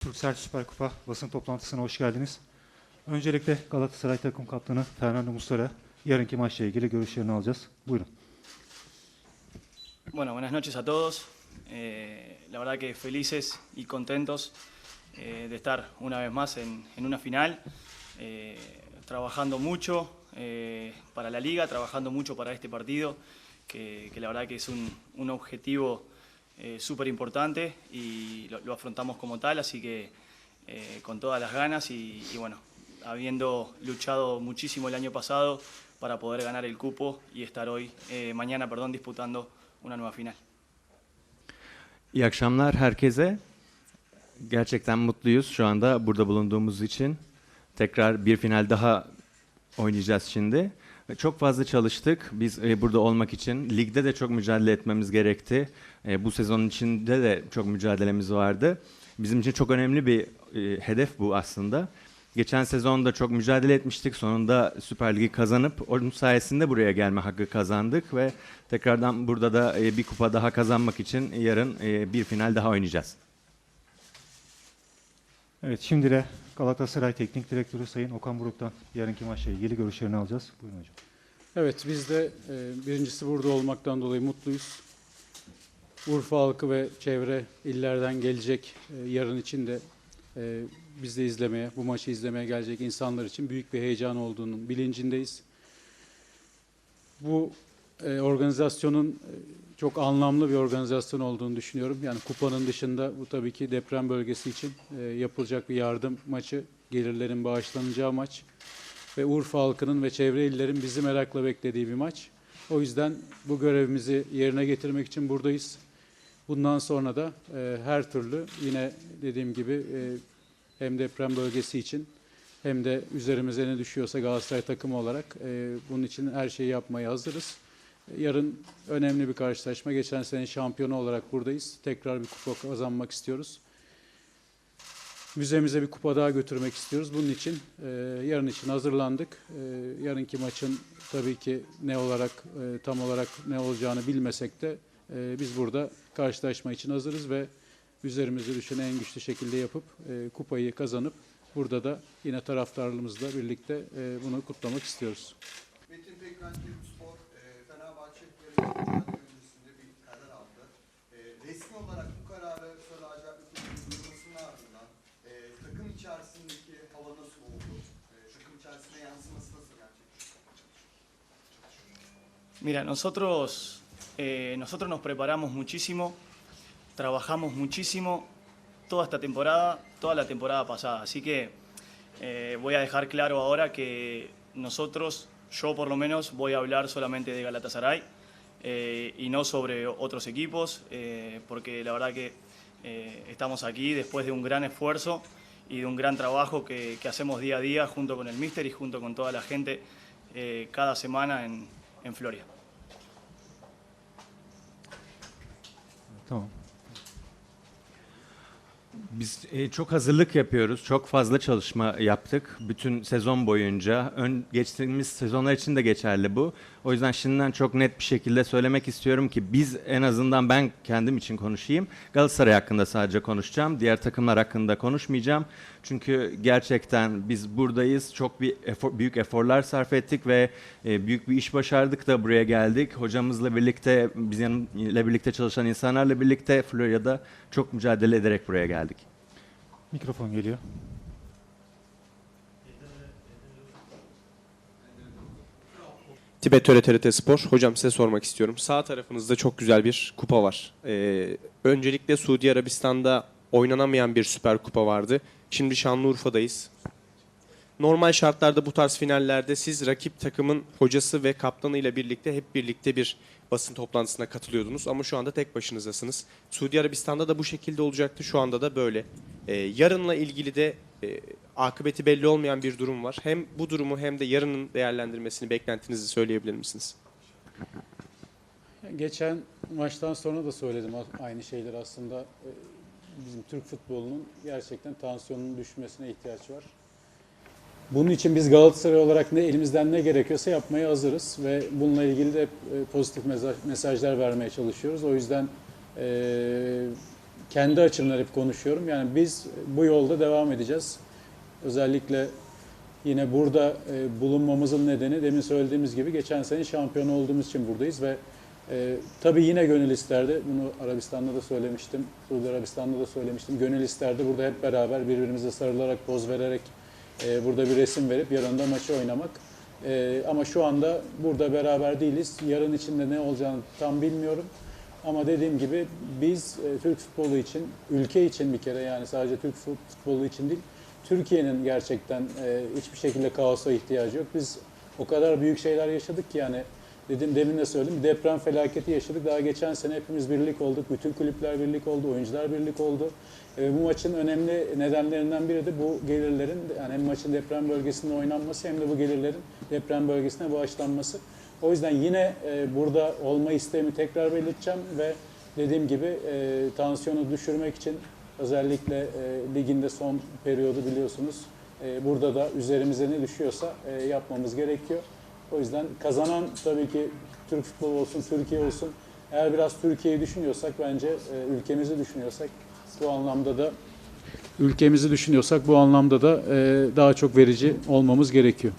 Türksel buenas noches a todos. Eh, la verdad que felices y contentos eh, de estar una vez más en, una final, eh, trabajando mucho para la liga, trabajando mucho para este partido, que, que la verdad que es un, un objetivo eh, súper importante y lo, lo afrontamos como tal, así que eh, con todas las ganas y, y bueno, habiendo luchado muchísimo el año pasado para poder ganar el cupo y estar hoy, eh, mañana, perdón, disputando una nueva final. İyi akşamlar herkese. Gerçekten mutluyuz şu anda burada bulunduğumuz için. Tekrar bir final daha oynayacağız şimdi. Çok fazla çalıştık biz e, burada olmak için. Ligde de çok mücadele etmemiz gerekti. E, bu sezonun içinde de çok mücadelemiz vardı. Bizim için çok önemli bir e, hedef bu aslında. Geçen sezonda çok mücadele etmiştik. Sonunda Süper Ligi kazanıp onun sayesinde buraya gelme hakkı kazandık ve tekrardan burada da e, bir kupa daha kazanmak için yarın e, bir final daha oynayacağız. Evet şimdi de Galatasaray Teknik Direktörü Sayın Okan Buruk'tan yarınki maçla ilgili görüşlerini alacağız. Buyurun hocam. Evet biz de e, birincisi burada olmaktan dolayı mutluyuz. Urfa halkı ve çevre illerden gelecek e, yarın için de e, biz de izlemeye, bu maçı izlemeye gelecek insanlar için büyük bir heyecan olduğunun bilincindeyiz. Bu e, organizasyonun e, çok anlamlı bir organizasyon olduğunu düşünüyorum. Yani kupanın dışında bu tabii ki deprem bölgesi için e, yapılacak bir yardım maçı, gelirlerin bağışlanacağı maç ve Urfa halkının ve çevre illerin bizi merakla beklediği bir maç. O yüzden bu görevimizi yerine getirmek için buradayız. Bundan sonra da e, her türlü yine dediğim gibi e, hem deprem bölgesi için hem de üzerimize ne düşüyorsa Galatasaray takımı olarak e, bunun için her şeyi yapmaya hazırız. Yarın önemli bir karşılaşma. Geçen sene şampiyonu olarak buradayız. Tekrar bir kupa kazanmak istiyoruz müzemize bir kupa daha götürmek istiyoruz. Bunun için e, yarın için hazırlandık. E, yarınki maçın tabii ki ne olarak e, tam olarak ne olacağını bilmesek de e, biz burada karşılaşma için hazırız ve üzerimize düşeni en güçlü şekilde yapıp e, kupayı kazanıp burada da yine taraftarlarımızla birlikte e, bunu kutlamak istiyoruz. Metin Pekmen Mira, nosotros, eh, nosotros nos preparamos muchísimo, trabajamos muchísimo toda esta temporada, toda la temporada pasada. Así que eh, voy a dejar claro ahora que nosotros, yo por lo menos, voy a hablar solamente de Galatasaray eh, y no sobre otros equipos, porque la verdad que estamos aquí después de un gran esfuerzo y de un gran trabajo que, que hacemos día a día junto con el Míster y junto con toda la gente cada semana en, en Florida. Biz e, çok hazırlık yapıyoruz. Çok fazla çalışma yaptık bütün sezon boyunca. Ön geçtiğimiz sezonlar için de geçerli bu. O yüzden şimdiden çok net bir şekilde söylemek istiyorum ki biz en azından ben kendim için konuşayım. Galatasaray hakkında sadece konuşacağım. Diğer takımlar hakkında konuşmayacağım. Çünkü gerçekten biz buradayız. Çok bir efor, büyük eforlar sarf ettik ve e, büyük bir iş başardık da buraya geldik. Hocamızla birlikte, bizimle birlikte çalışan insanlarla birlikte Florya'da çok mücadele ederek buraya geldik. Mikrofon geliyor. Tibet Töre TRT Spor. Hocam size sormak istiyorum. Sağ tarafınızda çok güzel bir kupa var. Ee, öncelikle Suudi Arabistan'da oynanamayan bir süper kupa vardı. Şimdi Şanlıurfa'dayız. Normal şartlarda bu tarz finallerde siz rakip takımın hocası ve kaptanıyla birlikte hep birlikte bir basın toplantısına katılıyordunuz. Ama şu anda tek başınızdasınız. Suudi Arabistan'da da bu şekilde olacaktı. Şu anda da böyle. Ee, yarınla ilgili de e, akıbeti belli olmayan bir durum var. Hem bu durumu hem de yarının değerlendirmesini, beklentinizi söyleyebilir misiniz? Geçen maçtan sonra da söyledim aynı şeyler aslında. Ee, Bizim Türk futbolunun gerçekten tansiyonunun düşmesine ihtiyaç var. Bunun için biz Galatasaray olarak ne elimizden ne gerekiyorsa yapmaya hazırız ve bununla ilgili de e, pozitif mesaj- mesajlar vermeye çalışıyoruz. O yüzden e, kendi açımdan hep konuşuyorum. Yani biz bu yolda devam edeceğiz. Özellikle yine burada e, bulunmamızın nedeni demin söylediğimiz gibi geçen sene şampiyon olduğumuz için buradayız ve tabii yine gönül isterdi. Bunu Arabistan'da da söylemiştim. Suudi Arabistan'da da söylemiştim. Gönül isterdi burada hep beraber birbirimize sarılarak, poz vererek e, burada bir resim verip yarın da maçı oynamak. E, ama şu anda burada beraber değiliz. Yarın içinde ne olacağını tam bilmiyorum. Ama dediğim gibi biz e, Türk futbolu için, ülke için bir kere yani sadece Türk fut- futbolu için değil, Türkiye'nin gerçekten e, hiçbir şekilde kaosa ihtiyacı yok. Biz o kadar büyük şeyler yaşadık ki yani dedim demin de söyledim deprem felaketi yaşadık. Daha geçen sene hepimiz birlik olduk. Bütün kulüpler birlik oldu, oyuncular birlik oldu. E, bu maçın önemli nedenlerinden biri de bu gelirlerin yani hem maçın deprem bölgesinde oynanması hem de bu gelirlerin deprem bölgesine bağışlanması. O yüzden yine e, burada olma isteğimi tekrar belirteceğim ve dediğim gibi e, tansiyonu düşürmek için özellikle e, liginde son periyodu biliyorsunuz. E, burada da üzerimize ne düşüyorsa e, yapmamız gerekiyor. O yüzden kazanan tabii ki Türk futbolu olsun, Türkiye olsun. Eğer biraz Türkiye'yi düşünüyorsak bence e, ülkemizi düşünüyorsak bu anlamda da ülkemizi düşünüyorsak bu anlamda da e, daha çok verici olmamız gerekiyor.